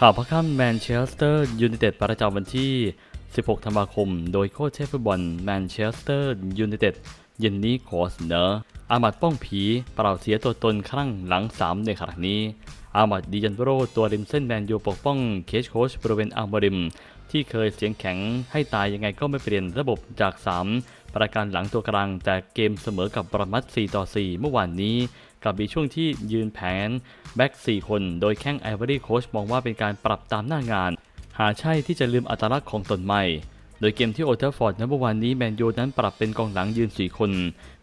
ข่าวพักค่ำแมนเชสเตอร์ยูไนเต็ดประจำวันที่ 16 ธันวาคม โดยโค้ชเชฟฟุตบอลแมนเชสเตอร์ยูไนเต็ดเย็นนี้ขอเสนอ อามัดป้องผีเปล่าเสียตัวตนครั้งหลัง 3 ในขณะนี้ อามัดดิยันโรตัวริมเส้นแมนยูปกป้องเคชโคชบริเวณอัลบริม ที่เคยเสียงแข็งให้ตายยังไงก็ไม่เปลี่ยนระบบจาก 3 ประการหลังตัวกลางแต่เกมเสมอกับบรมัด4ต่อ4 เมื่อวานนี้ กับมีช่วงที่ยืนแผนแบ็ก4 คน โดยแข้งไอวอรี่โคชมองว่าเป็นการปรับตามหน้างาน หาใช่ที่จะลืมอัตลักษณ์ของตนใหม่ โดยเกมที่โอเทอร์ฟอร์ดในเมื่อวานนี้แมนยูนั้นปรับเป็นกองหลังยืน 4 คน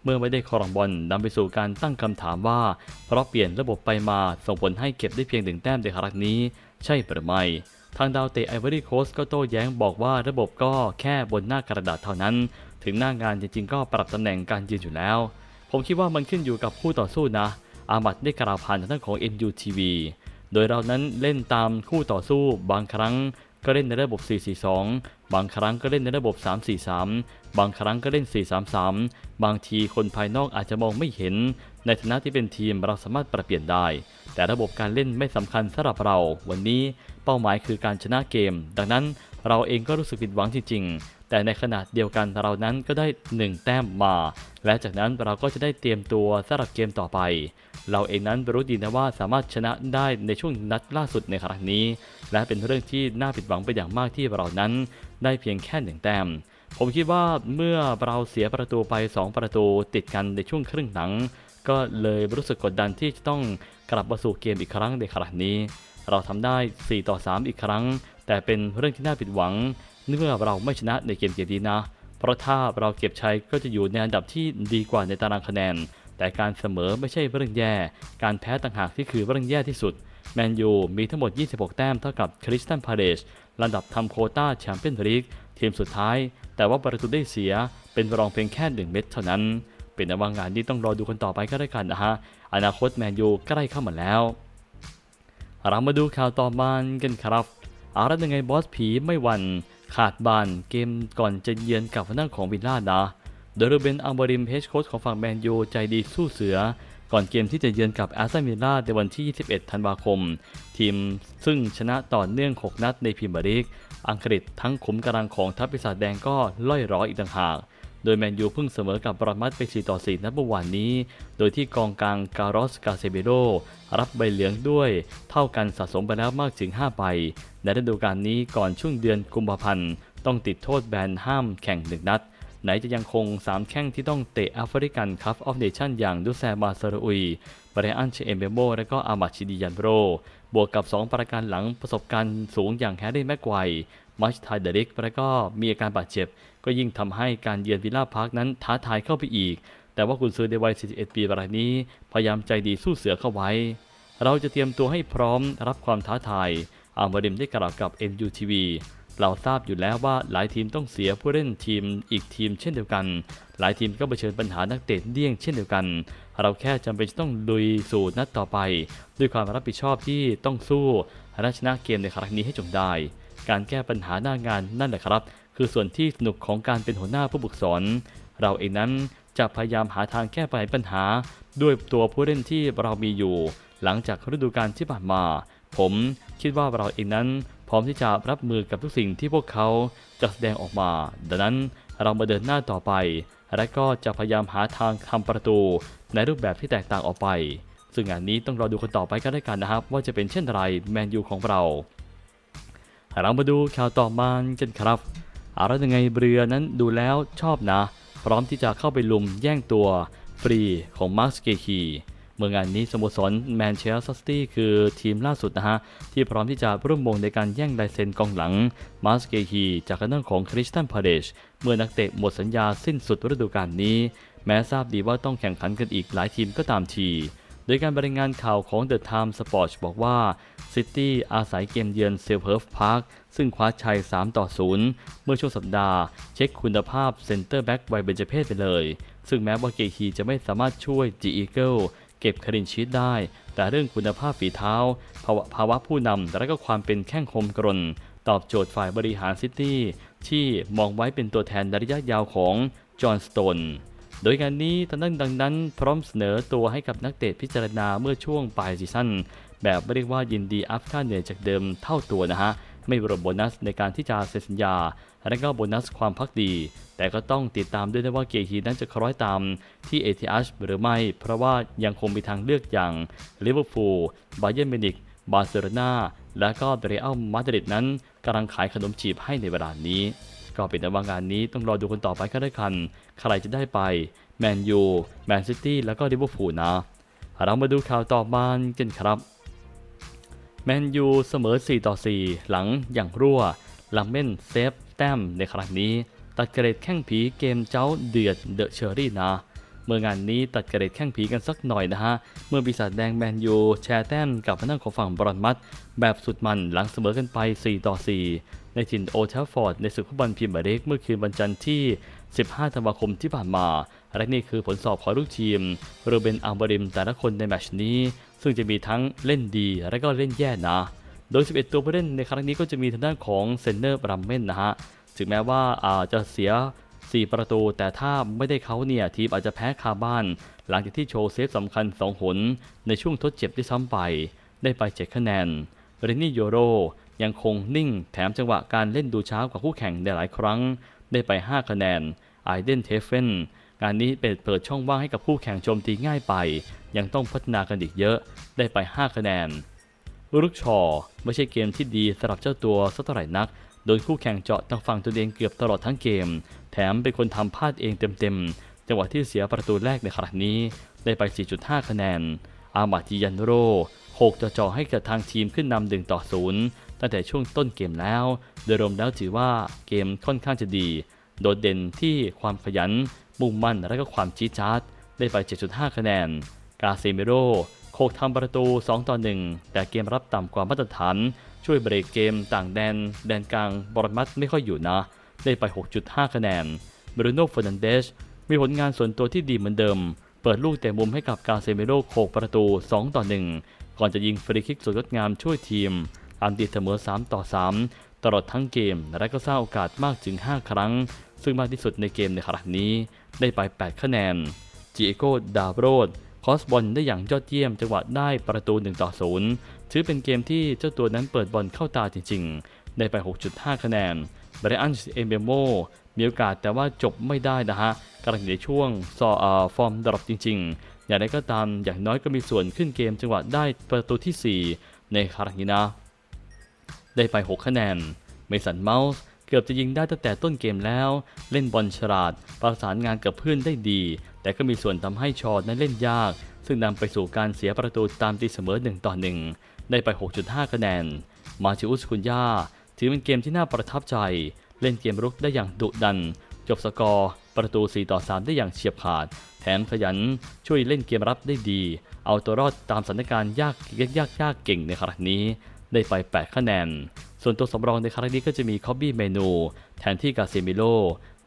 เมื่อไม่ได้ครองบอลนำไปสู่การตั้งคำถามว่า เพราะเปลี่ยนระบบไปมาส่งผลให้เก็บได้เพียงหนึ่งแต้มในครั้งนี้ ใช่หรือไม่ทางดาวเตะไอวอรี่โคสก็โต้แย้งบอกว่าระบบก็แค่บนหน้ากระดาษเท่านั้น ถึงหน้างานจริงๆก็ปรับตำแหน่งการยืนอยู่แล้ว ผมคิดว่ามันขึ้นอยู่กับคู่ต่อสู้นะ อามัดได้กล่าวผ่านทางด้านของ NUTV โดยเรานั้นเล่นตามคู่ต่อสู้บางครั้งก็เล่นในระบบ 442 บางครั้งก็เล่นในระบบ 343 บางครั้งก็เล่น 433 บางทีคนภายนอกอาจจะมองไม่เห็น ในฐานะที่เป็นทีมเราสามารถปรับเปลี่ยนได้ แต่ระบบการเล่นไม่สำคัญสำหรับเรา วันนี้เป้าหมายคือการชนะเกม ดังนั้น เราเองก็รู้สึกผิดหวังจริง ๆ แต่ในขณะเดียวกันเรานั้นก็ได้ 1 แต้มมา และจากนั้นเราก็จะได้เตรียมตัวสำหรับเกมต่อไป เราเองนั้นรู้ดีนะว่าสามารถชนะได้ในช่วงนัดล่าสุดในครั้งนี้ และเป็นเรื่องที่น่าผิดหวังไปอย่างมากที่เรานั้น ได้เพียงแค่หนึ่งแต้มผมคิดว่าเมื่อเราเสียประตูไป 2 ประตูติดกันในช่วงครึ่งหลัง ก็เลยรู้สึกกดดันที่จะต้องกลับมาสู่เกมอีกครั้งในครั้งนี้ เราทำได้ 4 ต่อ 3 อีกครั้ง แต่เป็นเรื่องที่น่าผิดหวังเมื่องเราไม่ชนะในเกมเกมนี้นะ เพราะถ้าเราเก็บชัยก็จะอยู่ในอันดับที่ดีกว่าในตารางคะแนน แต่การเสมอไม่ใช่เรื่องแย่ การแพ้ต่างหากที่คือเรื่องแย่ที่สุด แมนยูมีทั้งหมด 26 แต้มเท่ากับคริสตันพาเลชระดับทำโคต้าแชมเปี้ยนส์ลีกทีมสุดท้าย แต่ว่าประตูได้เสียเป็นรองเพียงแค่ 1 เม็ดเท่านั้น เป็นในว่างานนี้ต้องรอดูกันต่อไปก็ได้กันนะฮะ อนาคตแมนยูใกล้เข้ามาแล้ว เรามาดูข่าวต่อมากันครับอารัตยังไงบอสผีไม่หวันขาดบานเกมก่อนจะเยือนกับทางของวิลล่านะโดยรูเบนอัลบริมเฮดโค้ชของฝั่งแมนยูใจดีสู้เสือ ก่อนเกมที่จะเยือนกับแอสตันวิลล่าในวันที่ 21 ธันวาคม ทีมซึ่งชนะต่อเนื่อง 6 นัดในพรีเมียร์ลีก อังกฤษทั้งขุมกำลังของทัพปีศาจแดงก็ล่อยร้อยอีกต่างหาก โดยแมนยูเพิ่งเสมอกับบรอมัดไป 4 ต่อ 4 นัดเมื่อวานนี้ โดยที่กองกลางการอสกาเซเบโรรับใบเหลืองด้วย เท่ากันสะสมไปแล้วมากถึง 5 ใบ ในฤดูกาลนี้ก่อนช่วงเดือนกุมภาพันธ์ ต้องติดโทษแบนห้ามแข่งหนึ่งนัด ไหนจะยังคง 3 แข้งที่ต้องเตะแอฟริกันคัพออฟเนชั่นอย่างดูแซมาซารุยบรอันเชเอมเบโมและก็อามัดชิดิยันโรบวกกับ 2 ประการหลังประสบการณ์สูงอย่างแฮร์รี่แม็กไกว มัชไทเดริกและก็มีอาการบาดเจ็บ ก็ยิ่งทำให้การเยือนวิลล่าพาร์คนั้นท้าทายเข้าไปอีก แต่ว่าคุณซื้อในวัย 41 ปีรายนี้ พยายามใจดีสู้เสือเข้าไว้ เราจะเตรียมตัวให้พร้อมรับความท้าทายอามาริมได้กล่าวกับ NUTV เราทราบอยู่แล้วว่าหลายทีมต้องเสียผู้เล่นทีมอีกทีมเช่นเดียวกัน หลายทีมก็เผชิญปัญหานักเตะเดี่ยงเช่นเดียวกัน เราแค่จำเป็นต้องลุยสู่นัดต่อไป ด้วยความรับผิดชอบที่ต้องสู้และชนะเกมในครั้งนี้ให้จงได้ การแก้ปัญหาหน้างานนั่นแหละครับ คือส่วนที่สนุกของการเป็นหัวหน้าผู้ฝึกสอน เราเองนั้นจะพยายามหาทางแก้ไขปัญหา ด้วยตัวผู้เล่นที่เรามีอยู่ หลังจากฤดูกาลที่ผ่านมา ผมคิดว่าเราเองนั้น พร้อมที่จะรับมือกับทุกสิ่งที่พวกเขาจะแสดงออกมา ดังนั้นเรามาเดินหน้าต่อไป และก็จะพยายามหาทางทำประตูในรูปแบบที่แตกต่างออกไป ซึ่งงานนี้ต้องรอดูกันต่อไปก็ได้กันนะครับ ว่าจะเป็นเช่นไรแมนยูของเรา เรามาดูข่าวต่อมากันครับอะไรยังไงเรือนั้นดูแล้วชอบนะ พร้อมที่จะเข้าไปลุมแย่งตัวฟรีของมาร์คเกคีเมื่องานนี้สโมสรแมนเชสเตอร์ซิตี้คือทีมล่าสุดนะฮะ ที่พร้อมที่จะร่วมวงในการแย่งลายเซ็นกองหลังมาร์คเกคีจากทางด้านของคริสตันพาเดชเมื่อนักเตะหมดสัญญาสิ้นสุดฤดูกาลนี้ แม้ทราบดีว่าต้องแข่งขันกันอีกหลายทีมก็ตามที โดยการบรรยายงานข่าวของ The Times Sport บอกว่า ซิตี้อาศัยเกมเยือนเซลเฮิร์ฟพาร์คซึ่งคว้าชัย 3 ต่อ 0 เมื่อช่วงสัปดาห์ เช็คคุณภาพเซนเตอร์แบ็กวัยเบญจเพศไปเลย ซึ่งแม้ว่าเกคีจะไม่สามารถช่วยจีอีเกิลเก็บคลินชีตได้ แต่เรื่องคุณภาพฝีเท้า ภาวะภาวะผู้นำและก็ความเป็นแข้งคมกรนตอบโจทย์ฝ่ายบริหารซิตี้ที่มองไว้เป็นตัวแทนในระยะยาวของจอห์นสโตนโดยงานนี้ทางด้านดังนั้นพร้อมเสนอตัวให้กับนักเตะพิจารณาเมื่อช่วงปลายซีซั่น แบบเรียกว่ายินดีอัพค่าเหนื่อยจากเดิมเท่าตัวนะฮะ ไม่รวมโบนัสในการที่จะเซ็นสัญญา และก็โบนัสความพักดี แต่ก็ต้องติดตามด้วยนะว่าเกียร์ฮีนั้นจะคล้อยตามที่ ATH หรือไม่ เพราะว่ายังคงมีทางเลือกอย่างลิเวอร์พูลบาเย r n นมินิกบาร์เซโลนาและก็เรอัลมาดริดนั้นกำลังขายขนมจีบให้ในเวลานี้ ก็เป็นแต่ว่างานนี้ต้องรอดูกันต่อไปก็ได้กัน ใครจะได้ไป แมนยู แมนซิตี้ แล้วก็ลิเวอร์พูลนะ เรามาดูข่าวต่อมากันครับ แมนยูเสมอ 4 ต่อ 4 หลังอย่างรั่วลังเม่นเซฟ แต้มในครั้งนี้ ตัดเกรดแข้งผีเกมเจ้าเดือดเดอะเชอรี่นะเมื่องานนี้ตัดเกรดแข้งผีกันสักหน่อยนะฮะ เมื่อปีศาจแดงแมนยูแชร์แต้มกับพนักของฝั่งบรอนมัดแบบสุดมันหลังเสมอกันไป 4 ต่อ 4 ในถิ่นโอเทลฟอร์ดในศึกฟุตบอลพรีเมียร์ลีกเมื่อคืนวันจันทร์ที่ 15 ธันวาคมที่ผ่านมา และนี่คือผลสอบของลูกทีมโรเบนอัลบริมแต่ละคนในแมชนี้ ซึ่งจะมีทั้งเล่นดีและก็เล่นแย่นะ โดย 11 ตัวผู้เล่นในครั้งนี้ก็จะมีทางด้านของเซนเนอร์บรัมเมนนะฮะ ถึงแม้ว่าอาจจะเสีย 4 ประตู แต่ถ้าไม่ได้เขาเนี่ย ทีมอาจจะแพ้คาบ้าน หลังจากที่โชว์เซฟสำคัญ 2 หน ในช่วงทดเจ็บที่ซ้ำไป ได้ไป 7 คะแนนเรนนี่โยโรยังคงนิ่ง แถมจังหวะการเล่นดูช้ากว่าคู่แข่งในหลายครั้ง ได้ไป 5 คะแนนไอเดนเทฟเฟน งานนี้เปิดเปิดช่องว่างให้กับคู่แข่งโจมตีง่ายไป ยังต้องพัฒนากันอีกเยอะได้ไป 5 คะแนนรุกชอไม่ใช่เกมที่ดีสำหรับเจ้าตัวสักเท่าไหร่นัก โดยคู่แข่งเจาะทางฝั่งตัวเองเกือบตลอดทั้งเกม แถมเป็นคนทำพลาดเองเต็มๆ จังหวะที่เสียประตูแรกในครั้งนี้ ได้ไป 4.5 คะแนน อามาติยันโรโขกจะจ่อให้กับทางทีมขึ้นนำหนึ่งต่อศูนย์ตั้งแต่ช่วงต้นเกมแล้ว โดยรวมแล้วถือว่าเกมค่อนข้างจะดี โดดเด่นที่ความขยัน มุ่งมั่นและก็ความจี๊ดจ๊าดได้ไป 7.5 คะแนน กาเซมิโรโคกทำประตู 2 ต่อ 1 แต่เกมรับต่ำกว่ามาตรฐาน ช่วยเบรกเกมต่างแดน แดนกลางบอลมัดไม่ค่อยอยู่นะ ได้ไป 6.5 คะแนนบรูโน่เฟอร์นันเดสมีผลงานส่วนตัวที่ดีเหมือนเดิม เปิดลูกแต่มุมให้กับกาเซมิโรโคกประตู 2 ต่อ 1 ก่อนจะยิงฟรีคิกสุดยอดงามช่วยทีมตามตีเสมอ 3 ต่อ 3 ตลอดทั้งเกมและก็สร้างโอกาสมากถึง 5 ครั้ง ซึ่งมากที่สุดในเกมในครั้งนี้ ได้ไป 8 คะแนนจิเอโกดาโรดคอสบอลได้อย่างยอดเยี่ยมจังหวะได้ประตู1ต่อ0ถือเป็นเกมที่เจ้าตัวนั้นเปิดบอลเข้าตาจริงๆ ได้ไป 6.5 คะแนนไบรอันเอมเบโมมีโอกาสแต่ว่าจบไม่ได้นะฮะกำลังอยู่ในช่วงซออฟอร์มดรอปจริง ๆ อย่างไรก็ตามอย่างน้อยก็มีส่วนขึ้นเกมจังหวะได้ประตูที่ 4 ในครั้งนี้นะ ได้ไป 6 คะแนนเมสันเมาส์ กือบจะยิงได้ตั้งแต่ต้นเกมแล้ว เล่นบอลฉลาด ประสานงานกับเพื่อนได้ดี แต่ก็มีส่วนทำให้ชอนั้นเล่นยาก ซึ่งนำไปสู่การเสียประตูตามตีเสมอ1ต่อ1ได้ไป 6.5 คะแนน มาชิอุสคุนยาถือเป็นเกมที่น่าประทับใจ เล่นเกมรุกได้อย่างดุดัน จบสกอร์ ประตู 4 ต่อ 3 ได้อย่างเฉียบขาด แถมขยันช่วยเล่นเกมรับได้ดี เอาตัวรอดตามสถานการณ์ยากยากยากยากเก่งในครั้งนี้ ได้ไป 8 คะแนน ส่วนตัวสำรองในครั้งนี้ก็จะมีคอบบี้เมนู แทนที่กาเซมิโล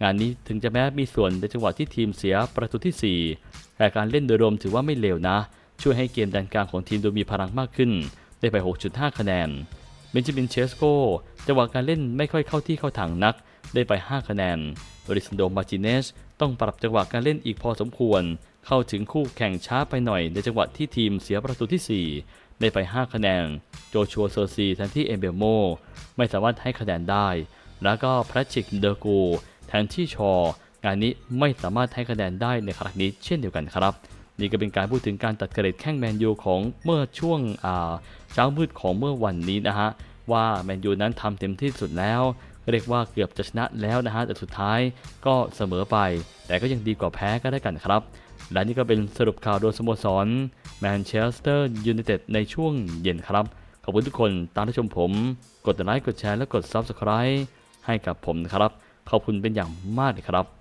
งานนี้ถึงจะแม้มีส่วนในจังหวะที่ทีมเสียประตูที่ 4 แต่การเล่นโดยรวมถือว่าไม่เลวนะ ช่วยให้เกมแดนกลางของทีมดูมีพลังมากขึ้น ได้ไป 6.5 คะแนนเบนจามินเชสโกจังหวะการเล่นไม่ค่อยเข้าที่เข้าทางนัก ได้ไป 5 คะแนนบริสันโดมาจิเนสต้องปรับจังหวะการเล่นอีกพอสมควร เข้าถึงคู่แข่งช้าไปหน่อยในจังหวะที่ทีมเสียประตูที่ 4 ได้ไป 5 คะแนน โจชัวเซอร์ซีแทนที่เอเบลโม ไม่สามารถให้คะแนนได้ แล้วก็พระชิกเดอร์กูแทนที่ชอ งานนี้ไม่สามารถให้คะแนนได้ในครั้งนี้เช่นเดียวกันครับ นี่ก็เป็นการพูดถึงการตัดเกรดแข้งแมนยูของเมื่อช่วงเช้ามืดของเมื่อวันนี้นะฮะว่าแมนยูนั้นทำเต็มที่สุดแล้วเรียกว่าเกือบจะชนะแล้วนะฮะแต่สุดท้ายก็เสมอไป แต่ก็ยังดีกว่าแพ้ก็ได้กันครับ และนี่ก็เป็นสรุปข่าวโดยสโมสร แมนเชสเตอร์ยูไนเต็ดในช่วงเย็นครับ ขอบคุณทุกคนตามที่ชมผม กดไลค์กดแชร์และกด Subscribe ให้กับผมนะครับ ขอบคุณเป็นอย่างมากเลยครับ